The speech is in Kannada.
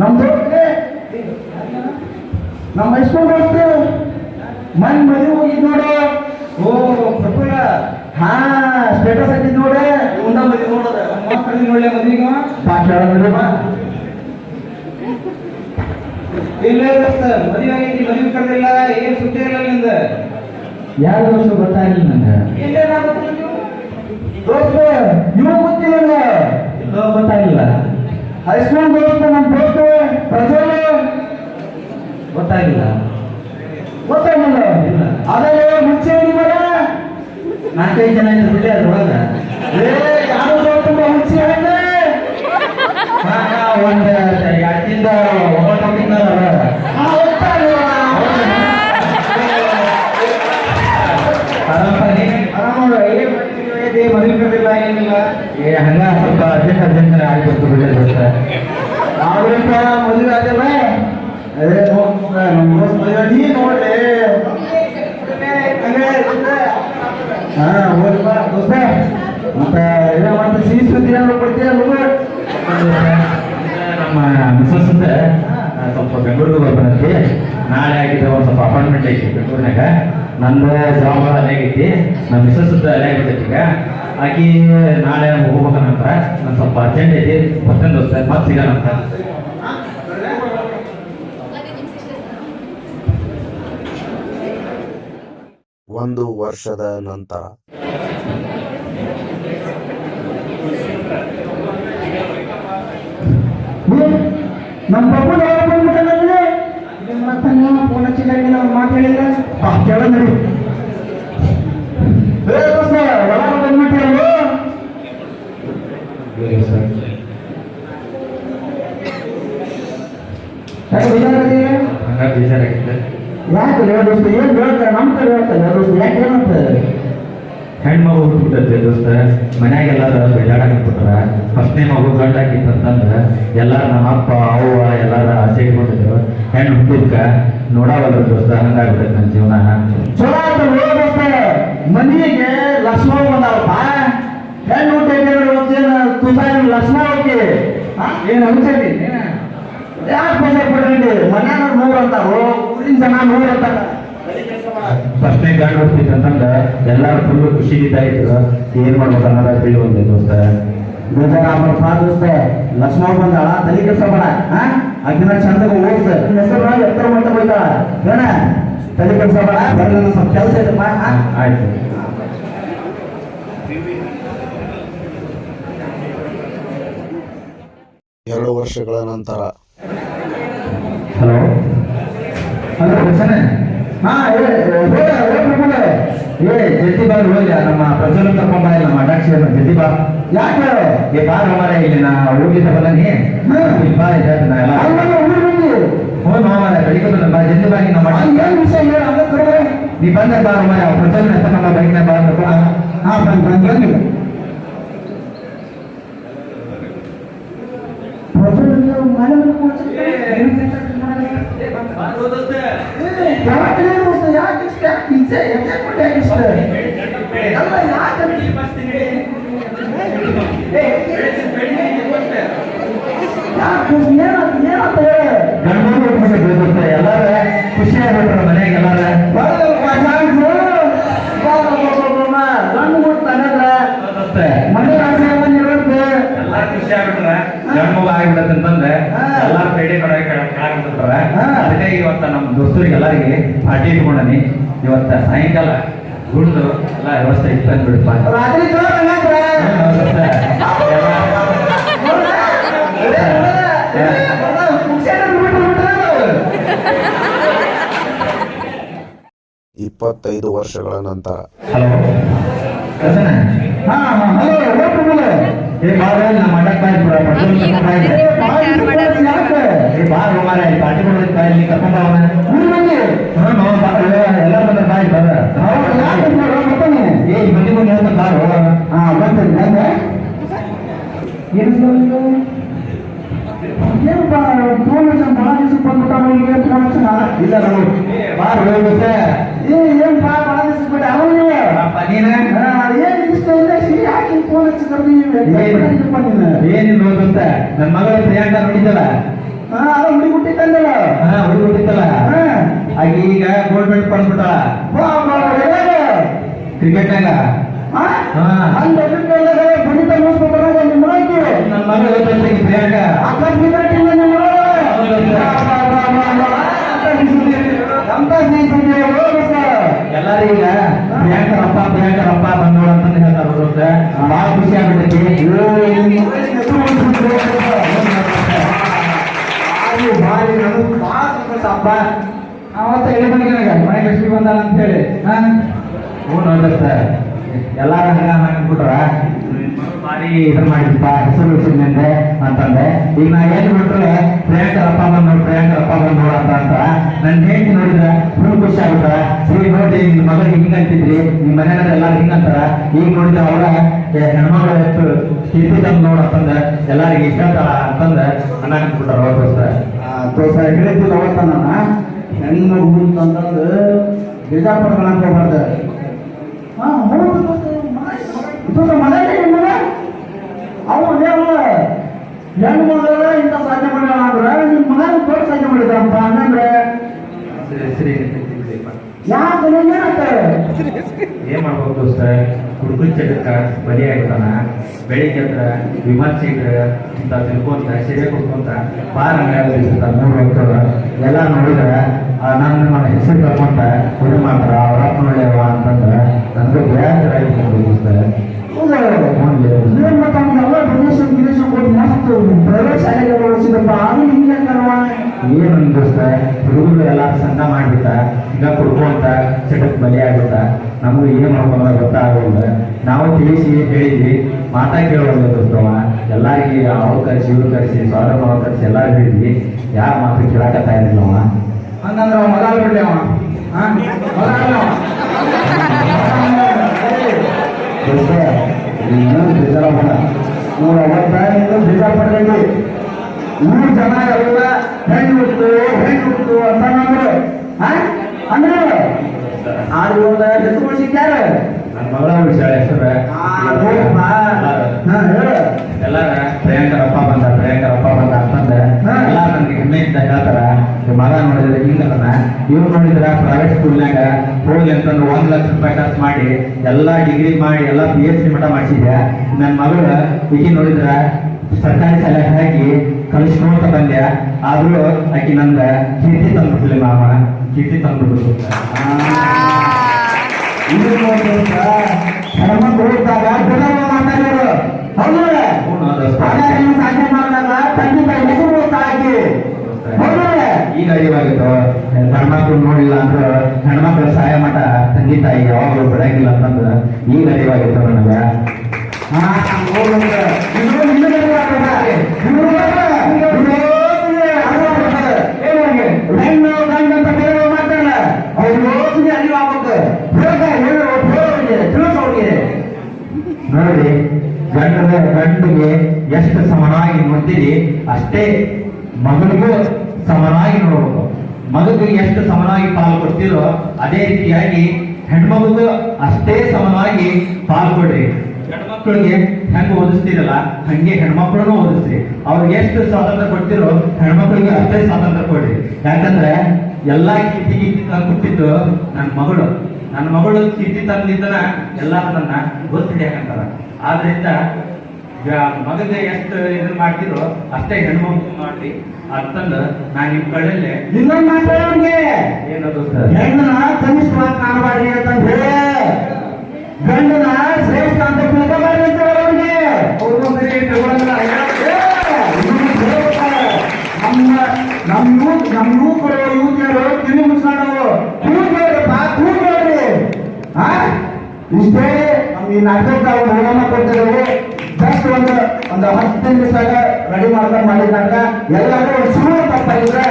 ನಮ್ಮ ದೋಸ್ತ ನಮ್ಮ ಹೈಸ್ಕೂಲ್ ದೋಸ್ತ ಮನ್ ಮದುವೆ ಹೋಗಿದ್ ನೋಡು. ಓ ಪ್ರಪುರ ಹಾ ಸ್ಟೇಟಸ್ ಹಾಕಿದ್ ನೋಡ. ಮುಂದ ಮದುವೆ ನೋಡೋದ. ಮಕ್ಕಳಿಗೆ ನೋಡ್ಲೆ ಮದುವೆಗೆ ಪಾಠ ಹೇಳೋದಿಲ್ಲ ಇಲ್ಲ ದೋಸ್ತ ಮದುವೆ ಆಗೈತಿ ಮದುವೆ ಕರೆದಿಲ್ಲ ಏನ್ ಸುದ್ದಿ ಇರಲಿಲ್ಲ ನಿಂದ. ಯಾರು ದೋಷ ಗೊತ್ತಾಗಿಲ್ಲ ನಂಗೆ? ಎಲ್ಲೇನಾಗುತ್ತೆ? ದೋಸ್ತ ಇವ ಗೊತ್ತಿಲ್ಲ ಎಲ್ಲೋ ಗೊತ್ತಾಗಿಲ್ಲ ಹೈಸ್ಕೂಲ್ ದೋಸ್ತ ನಮ್ಮ ದೋಸ್ತ ಪ್ರಜ್ವಲ್ ಗೊತ್ತಾಗಿಲ್ಲ ಗೊತ್ತಾಗಿಲ್ಲ ಇಲ್ಲ. ಅದಲ್ಲ ಮುಂಚೆ ಬರ ನಾಲ್ಕೈದು ಜನ ಇದ್ರು ಬಿಡಿ ಅದ್ರೊಳಗೆ ಏ ಯಾರು ದೋಸ್ತ ಮುಂಚೆ ಹೇಳಿದೆ ಹಾ, ಹಾ, ಒಂದ್ ಎರಡರಿಂದ ಒಂಬತ್ತು ತಿಂಗಳ ಆ ಗೊತ್ತಾಗಿಲ್ಲ ಪರಂಪರೆ ಆರಾಮ ಏನ್ ಮಾಡ್ತಿದ್ದೀವಿ? ಏ ಮದುವೆ ಕರೆದಿಲ್ಲ ಏನಿಲ್ಲ ಏ ಹಂಗ ಸ್ವಲ್ಪ ಅರ್ಜೆಂಟ್ ಅರ್ಜೆಂಟ್ ಆಗಿಬಿಟ್ಟು ಬಿಡಿ ದೋಸ್ತ ಆದ್ರಿಂದ ಮದುವೆ ಅದೇ ಮತ್ತೆ ಸಿಹಿ ಏನಾದ್ರು ನಮ್ಮ ಸ್ವಲ್ಪ ಬೆಂಗಳೂರಿಗೆ ಬರ್ಬಂತಿ ನಾಳೆ ಆಗಿದ್ದೆ ಒಂದು ಸ್ವಲ್ಪ ಅಪಾಯಿಂಟ್ಮೆಂಟ್ ಐತಿ ಬೆಂಗಳೂರಿನಾಗ ನಂದು ಜವಾಬ್ದಾರಿ ಆಗೈತಿ. ನಮ್ಮ ಮಿಸಸ್ ಅಲ್ಲೇ ಆಗೈತಿ ಈಗ ಆಕಿ ನಾಳೆ ಹೋಗ್ಬೇಕಂತ ನಾನು ಸ್ವಲ್ಪ ಅರ್ಜೆಂಟ್ ಐತಿ ಬರ್ತೇನೆ ದೋಸ್ತ ಮತ್ತೆ ಸಿಗೋಣಂತ ಒಂದು ವರ್ಷದ ನಂತರ. ನಮ್ಮ ಪಪ್ಪು ಯಾವಾಗ ಬಂದ್ಬಿಟ್ಟಲ್ಲಿ ಫೋನ್ ನಾವು ಮಾತು ಹೇಳಿಲ್ಲ. ಬಾ ಕೇಳ ನಡಿ ಏ ದೋಸ್ತ ಒಳಗೆ ಬಂದ್ಬಿಟ್ಟಿರಲ್ಲ ಯಾಕೆ ಬೇಜಾರಾಗಿದೆ? ಯಾಕೆ ದೋಸ್ತ ಏನು ಹೇಳ್ತಾರೆ? ನಮ್ಮ ಕಡೆ ಹೇಳ್ತಾರೆ ದೋಸ್ತ ಯಾಕೆ ಏನಂತ ಹೆಣ್ಮಗು ಹುಟ್ಬಿಟ್ಟೈತೆ ದೋಸ್ತ ಮನ್ಯಾಗ ಎಲ್ಲಾರ ಬೇಜಾಡಾಕತ್ಬಿಟ್ರ ಫಸ್ಟ್ನೇ ಮಗು ಗಂಡ ಆಗಿತ್ತಂತಂದ್ರ ಎಲ್ಲಾರ ನಮ್ಮ ಅಪ್ಪ ಅವ್ವ ಎಲ್ಲಾರ ಆಸೆ ಇಟ್ಕೊಂಡಿದ್ರು. ಹೆಣ್ಣು ಹುಟ್ಟಿದ್ಕ ನೋಡಾವಲ್ಲ ದೋಸ್ತ ಹಂಗಾಗ್ಬಿಟ್ಟೈತೆ ನನ್ನ ಜೀವನ. ಚಲೋ ದೋಸ್ತ ಮನೆಗೆ ಲಕ್ಷ್ಮಣ ಬಂದಾವಪ್ಪ ಹೆಣ್ಣು ಹುಟ್ಟಿದ್ದೇನು ತುಸಾರಿ ಲಕ್ಷ್ಮಣ ಹೋಗಿ ಏನು ಅನ್ಸಲಿ ಯಾಕೆ ಬೇಜ ಪಡ್ರಿ ಮನ್ಯಾನ ನೂರು ಅಂತಾರೋ? ಊರಿನ ಜನ ನೂರು ಅಂತಾರ. ಫಸ್ಟ್ನೇ ಗಂಡ ಹುಟ್ಟಿತ್ತಂತಂದ್ರ ಎಲ್ಲಾರು ಫುಲ್ ಖುಷಿ ಇದ್ದಾಯ್ತು ಏನ್ ಮಾಡ್ಬೇಕು ಅನ್ನೋದ ದೋಸ್ತ. ಬೇಜಾರ ಆಗ್ಬಾರ್ದಪ್ಪ ದೋಸ್ತ. ಲಕ್ಷ್ಮಣ ಬಂದಾಳ ತಲೆ ಕೆಲಸ ಮಾಡ ಹಾ? ಚಂದ ಚಂದಾಗ ಓದ್ಸ ಹೆಸರು ಎತ್ತರ ಮಟ್ಟ ಹೋಯ್ತಾಳ ಏನ ತಲೆ ಕೆಲಸ ಮಾಡ ಬರ್ರಿ ನನ್ನ ಸ್ವಲ್ಪ ಕೆಲಸ ಇದಪ್ಪ ಆಯ್ತು. ಎರಡು ವರ್ಷಗಳ ನಂತರ ಹಲೋ ಹಲೋ ಪ್ರಸನ್ನ ಹಾ ಏ ಹೋಗ ಹೋಗ್ಬಿಡ ಏ ಜಲ್ದಿ ಬಾ ಹೋಗ್ಲಿ ನಮ್ಮ ಪ್ರಜ್ವಲ್ ಕರ್ಕೊಂಡ್ ಬಾ ಇಲ್ಲಿ ನಮ್ಮ ಅಡ್ಡಾಕ್ಷಿ ಜಲ್ದಿ ಬಾ ಯಾಕೆ ಏ ಬಾ ಮಾರ ಇಲ್ಲಿ ನಾ ಹೋಗಿದ್ದ ಬಲ್ಲನಿ ಇಲ್ಲಿ ಬಾ ಇದೆ ನಾ ಎಲ್ಲ ಅಲ್ಲ ಊರು ಬಂದಿ ಹೋ ನೋ ಮಾರ ಬೆಳಿಗ್ಗೆ ಬಂದ ಬಾ ಜಲ್ದಿ ಬಾ ನೀನು ನಮ್ಮ ಅಲ್ಲಿ ಏನ್ ವಿಷಯ ಹೇಳ ಅಲ್ಲ ಕಡೆ ನೀ ಬಂದ ಬಾ ಮಾರ ಪ್ರಜ್ವಲ್ ಅಂತ ನಮ್ಮ ಬೈಕ್ನ ಬಾ ಕರ್ಕೊಂಡು ಬಾ. ಹಾ ಬಂದ್ ಬಂದ್ ಬಂದಿಲ್ಲ ಗಂಡು ಹುಟ್ಬಿಟ್ಟು ದೋಸ್ತ ಎಲ್ಲಾರ ಖುಷಿ ಆಗ್ಬಿಟ್ರ ಮನ್ಯಾಗ ಎಲ್ಲಾರ ದೋಸ್ತ ಮನೆ ಆಸೆ ಬಂದಿರುತ್ತೆ ಎಲ್ಲಾರು ಖುಷಿ ಆಗ್ಬಿಟ್ರ ಗಂಡು ಮಗು ಆಗ್ಬಿಡತ್ತೆ ಅಂತಂದ್ರೆ ಹಾ. ಎಲ್ಲಾರು ಪೇಡೆ ಕೊಡ ಕೆಳಗಿಬಿಟ್ರ ಹಾ. ಅದಕ್ಕೆ ಇವತ್ತ ನಮ್ಮ ದೋಸ್ತರಿಗೆ ಎಲ್ಲರಿಗೆ ಪಾರ್ಟಿ ಇಟ್ಕೊಂಡನಿ. ಇವತ್ತ ಸಾಯಂಕಾಲ ಗುಡ್ದು ಎಲ್ಲ ವ್ಯವಸ್ಥೆ ಇತ್ತು ಬಿಡಪ್ಪ. ಇಪ್ಪತ್ತೈದು ವರ್ಷಗಳ ನಂತರ. ಹಲೋ ಕಸನ ಹಾ, ಹಾ, ಹಲೋ, ಹೇಳ್ಬಿಡಲ್ಲ. ಏ ಬಾರ ನಮ್ಮ ಅಡ್ಡಕ್ ಬಾಯ್ ಬಿಡ ಪಟ್ರೋಲ್ ಕರ್ಕೊಂಡ್ ಬಾ ಇಲ್ಲಿ. ಯಾಕೆ? ಏ ಬಾರ ಹೋಮಾರ ಇಲ್ಲಿ ಪಾರ್ಟಿ ಕೊಡೋದಕ್ಕೆ ಬಾ ಇಲ್ಲಿ ಕರ್ಕೊಂಡ್ ಬಾ ಅವನ ಊರ್ ಮಂದಿ. ಹ್ಞೂ ನೋ ಬಾ ಎಲ್ಲ ಬಂದ್ರೆ ಬಾಯ್ ಬರ ಹೌದು, ಯಾಕೆ ಹಿಂಗ್ ಮಾಡೋದು ಗೊತ್ತಾನೆ? ಏ ಮಂದಿ ಮುಂದೆ ಹೇಳ್ತಾನೆ ಬಾರೋ ಹಾ, ಬಂತೇನೆ, ಬಂದೆ. ಏನು ಇದು? ಏನಪ್ಪ, ಫೋನ್ ಹಚ್ಚ, ಭಾಳ ದಿವ್ಸಕ್ಕೆ ಬಂದ್ಬಿಟ್ಟಾನ, ಈಗ ಏನ್ ಫೋನ್ ಹಚ್ಚನ? ಇಲ್ಲ ನಾವು ಬಾರ್ ಹೋಗುತ್ತೆ ಏ, ಏನ್ಪಾ, ಭಾಳ ದಿವ್ಸಕ್ಕೆ ಬಿಡ ಅವನೇ. ಏನ್ ಇಷ್ಟ ಇಲ್ಲ, ಸಿಹಿ ಹಾಕಿ ಫೋನ್ ಹಚ್ಚಿದ್ರು ಏನಿಲ್ಲ. ದೋಸ್ತ ನನ್ನ ಮಗಳ ಪ್ರಿಯಾಂಕ ನೋಡಿದ್ದಲ್ಲ ಹಾ ಹುಡುಗಿ ಹಾ ಆಗಿ ಈಗ ಗೋಲ್ಡ್ ಮೆಡಲ್ ಬಾ ಬಾ ಎದಾಗ ಕ್ರಿಕೆಟ್ನಾಗ ಮುಗಿಸ್ಬಿಟ್ಟಾಗ ನಿಮ್ಮ ನನ್ನ ಮಗಳು ದೋಸ್ತ ಈ ಪ್ರಿಯಾಂಕ. ಅಕ್ಕ ಬಿದ್ದಿಟ್ಟಿಲ್ಲ ನಿಮ್ಮ ಅಂತ ಸ್ನೇಹಿತರಿಗೆ ಹೋಗ್ಬೇಕು ಎಲ್ಲಾರು ಈಗ ಪ್ರಿಯಾಂಕರ ಅಪ್ಪ ಪ್ರಿಯಾಂಕರ ಅಪ್ಪ ಬಂದೋಳು ಅಂತಂದು ಹೇಳ್ತಾರ ದೋಸ್ತ ಭಾಳ ಖುಷಿ ಆಗ್ಬಿಟ್ಟೈತಿ ಅದು ಭಾರಿ ನನಗೆ ಭಾಳ ಸಂತೋಷ ಹಬ್ಬ ಅವತ್ತ ಹೇಳಿದ್ರಿ ನನಗೆ ಮನೆ ಲಕ್ಷ್ಮಿ ಬಂದಾಳ ಅಂತ ಹೇಳಿ ಹಾ ಹ್ಞೂ ನೋಡ್ರಿ ಎಲ್ಲಾರು ಹಂಗ ಅನ್ಬಿಟ್ರ ಭಾರಿ ಇದನ್ನ ಮಾಡಿದ್ದ ಹೆಸರು ಉಳಿಸಿದ್ದೆ ಅಂತಂದೆ. ಈಗ ನಾ ಏನ್ ಬಿಟ್ರೆ ಪ್ರಿಯಾಂಕರ ಅಪ್ಪ ಬಂದು ಪ್ರಿಯಾಂಕರ ಅಪ್ಪ ಬಂದು ಅಂತ ಅಂತ. ನನ್ನ ಹೆಂಡತಿ ನೋಡಿದ್ರೆ ಫುಲ್ ಖುಷಿ ಆಗುತ್ತ. ಶ್ರೀ ನೋಡಿ ನಿಮ್ ಮಗ ಹಿಂಗ ಅಂತಿದ್ರಿ. ನಿಮ್ ಮನೆಯವ್ರ ಎಲ್ಲಾರು ಹಿಂಗಂತಾರ ಈಗ ನೋಡಿದ್ರೆ ಅವರ ಹೆಣ್ಮಗಳು ಎಷ್ಟು ಕೀರ್ತಿ ತಂದು ನೋಡ ಅಂತಂದ ಎಲ್ಲಾರಿಗೆ ಇಷ್ಟ ಅಂತಂದ ಅನ್ನಾಕ್ಬಿಟ್ಟಾರ ಅವ್ರ ದೋಸ್ತ ಹೇಳಿದ್ದಿಲ್ಲ ಅವತ್ತ ನಾನು ಹೆಣ್ಣು ಅಂತಂದು ಬಿಜಾಪುರ ಹೋಗ್ಬಾರ್ದು ಹಾ ಹೌದು ಇದು ಮನೆಯಲ್ಲಿ ಮಗ ಅವ ಹೇಳ ಹೆಣ್ಣು ಮಗಳ ಇಂಥ ಸಾಧ್ಯ ಮಾಡ್ಯಾಳ ಅಂದ್ರೆ ನಿಮ್ಮ ಮಗನ ದೊಡ್ಡ ಸಾಧ್ಯ ಮಾಡಿದ್ರಪ್ಪ ಅಂದ್ರೆ. ಯಾಕೆ ಏನ್ ಮಾಡ್ಬೇಕು ದೋಸ್ತ? ಹುಡುಗನ ಚಟಕ್ಕ ಬಲಿ ಆಗ್ತಾನ ಬೆಳಿಗ್ಗೆ ಹತ್ರ ವಿಮರ್ಶೆ ಸೀಟ್ ಇಂತ ತಿಳ್ಕೊಂತ ಸೀರೆ ಕೊಡ್ಕೊಂತ ಬಾರ ಅಂಗಡಿಯಾಗ ಮೂರು ಹೋಗ್ತಾರ ಎಲ್ಲ ನೋಡಿದ್ರ ಆ ನನ್ನ ಹೆಸರು ಕರ್ಕೊಂತ ಕೊಡಿ ಮಾಡ್ತಾರ ಅವ್ರ ಅಪ್ಪ ನೋಡ್ಯವ ಅಂತಂದ್ರ ನನಗೆ ಬೇಸರ ಆಯ್ತು ದೋಸ್ತ. ಏನ್ ಮಸ್ತ್ ಪ್ರೈವೇಟ್ ಶಾಲೆಗೆ ಅದು ಹಿಂಗೆ ಕರ್ವಾ ಏನು ದೋಸ್ತ ಹುಡುಗರು ಎಲ್ಲ ಸಂಘ ಮಾಡ್ಬಿಟ್ಟ ಈಗ ಕುಡ್ಕೊಂತ ಚಟಕ್ ಬಲಿ ಆಗುತ್ತ ನಮಗೂ ಏನ್ ಮಾಡ್ಕೊಂಡ ಗೊತ್ತಾಗೋಲ್ಲ ನಾವು ತಿಳಿಸಿ ಹೇಳಿದ್ವಿ ಮಾತಾ ಕೇಳೋಲ್ಲ ದೋಸ್ತವ ಎಲ್ಲರಿಗೆ ಅವ್ರು ಕರೆಸಿ ಇವ್ರು ಕರೆಸಿ ಸ್ವಾಗತ ಮಾಡೋ ಕರೆಸಿ ಎಲ್ಲಾರು ಹೇಳಿದ್ವಿ. ಯಾರ ಮಾತು ಕೇಳಾಕತ್ತಾ ಇರಲಿಲ್ಲ ಅವ? ಹಂಗಂದ್ರೆ ಅವ ಮಗ ಬಿಡ್ಲಿ ಅವ. ದೋಸ್ತ ಬೇಜಾರ ಮಾಡ ನೋಡು ಒಂದು ಬೇಜಾರ ಪಡ್ಬೇಡಿ ಮೂರು ಜನ ಎಲ್ಲ ಹೆಣ್ಣು ಹುಟ್ಟು ಹೆಣ್ಣು ಹುಟ್ಟು ಅಂತ ಅಂದ್ರು ಹಾ? ಅಂದ್ರೆ ಆರು ಒಂದು ಹೆಸರು ಸಿಕ್ಕ್ಯಾರ ನನ್ನ ಮಗಳ ವಿಷಯ ಹೆಸರು. ಎಲ್ಲಾರ. ಪ್ರಿಯಾಂಕರಪ್ಪ ಬಂದ ಪ್ರಿಯಾಂಕರಪ್ಪ ಬಂದ ಅಂತಂದ ಹಾ. ಎಲ್ಲ ನನಗೆ ಹೆಮ್ಮೆಯಿಂದ ಹೇಳ್ತಾರ. ಮಗ ಮಾಡಿದ್ರೆ ಹಿಂಗಲ್ಲ ಇವ್ರು ನೋಡಿದ್ರ ಪ್ರೈವೇಟ್ ಸ್ಕೂಲ್ನಾಗ ಹೋಗಿ ಅಂತಂದ್ರೆ ಒಂದ್ ಲಕ್ಷ ರೂಪಾಯಿ ಖರ್ಚು ಮಾಡಿ ಎಲ್ಲಾ ಡಿಗ್ರಿ ಮಾಡಿ ಎಲ್ಲಾ ಪಿ ಎಚ್ ಡಿ ಮಠ ಮಾಡಿಸಿದ್ಯ? ನನ್ನ ಮಗಳು ಈಗ ನೋಡಿದ್ರ ಸರ್ಕಾರಿ ಶಾಲೆ ಹಾಕಿ ಕಲಿಸ್ಕೊಂತ ಬಂದ್ಯ? ಆದ್ರೂ ಆಕಿ ನಂದ ಕೀರ್ತಿ ತಂದ್ಬಿಟ್ಲಿ ಮಾವ. ಕೀರ್ತಿ ತಂದ್ಬಿಟ್ಟು ಹೌದು. ಸಾಧ್ಯ ಮಾಡಿದಾಗ ತಂದೆ ತಾಯಿ ಹೆಸರು ಹಾಕಿ ಹೌದು ಈಗ ಅರಿವಾಗಿತ್ತು ಹೆಣ್ಮಕ್ಳು ನೋಡಿಲ್ಲ ಅಂದ್ರೆ ಹೆಣ್ಮಕ್ಳು ಸಹಾಯ ಮಠ ತಂದೆ ತಾಯಿ ಯಾವಾಗಲೂ ಬಿಡಂಗಿಲ್ಲ ಅಂತಂದ್ರೆ. ಈಗ ಅರಿವಾಗಿತ್ತು ನನಗ. ನೋಡ್ರಿ ಗಂಡದ ಗಂಡಿಗೆ ಎಷ್ಟು ಸಮನಾಗಿ ನೋಡ್ತೀರಿ, ಅಷ್ಟೇ ಮಗನಿಗೂ ಸಮನಾಗಿ ನೋಡಬೇಕು ಮಗುವಿಗೆ ಎಷ್ಟು ಸಮನಾಗಿ ಪಾಲು ಕೊಡ್ತೀರೋ ಅದೇ ರೀತಿಯಾಗಿ ಹೆಣ್ಮಗುಗೂ ಅಷ್ಟೇ ಸಮನಾಗಿ ಪಾಲು ಕೊಡ್ರಿ. ಹೆಣ್ಮಕ್ಳಿಗೆ ಹೆಂಗ್ ಓದಿಸ್ತೀರಲ್ಲ, ಹಂಗೆ ಹೆಣ್ಮಕ್ಳನ್ನು ಓದಿಸ್ರಿ. ಅವ್ರಿಗೆ ಎಷ್ಟು ಸ್ವಾತಂತ್ರ್ಯ ಕೊಡ್ತಿರೋ ಹೆಣ್ಮಕ್ಳಿಗೆ ಅಷ್ಟೇ ಸ್ವಾತಂತ್ರ್ಯ ಕೊಡ್ರಿ. ಯಾಕಂದ್ರೆ ಎಲ್ಲಾ ಕೀರ್ತಿ ತಂದು ಕೊಟ್ಟಿದ್ದು ನನ್ನ ಮಗಳು. ನನ್ನ ಮಗಳು ಕೀರ್ತಿ ತಂದಿದ್ದನ ಎಲ್ಲ ಗೊತ್ತಿದೆ ಆದ್ರಿಂದ ಮಗಗೆ ಎಷ್ಟು ಇದನ್ನ ಮಾಡ್ತಿರೋ ಅಷ್ಟೇ ಹೆಣ್ಮಕ್ಳು ಮಾಡ್ರಿ ಅಂತಂದ ನಾನು ನಿಮ್ ಕಡೆಯಲ್ಲೇ ಇನ್ನೊಂದು ಮಾತಾಡೋಂಗೆ ಏನದು ಸರ್? ಹೆಣ್ಣನ ಕನಿಷ್ಠವಾಗಿ ಕಾಣಬಾರ್ರಿ ಅಂತ ಹೇಳಿ ಗಂಡನ ಶ್ರೇಷ್ಠ ಅಂತ ರೆಡಿ ಮಾಡ್ಕೊಂಡು ಮಾಡಿದಾಗ ಎಲ್ಲಾದ್ರೂ ಒಂದು ಸುಳ್ಳು ತಪ್ಪಾಗಿದ್ರೆ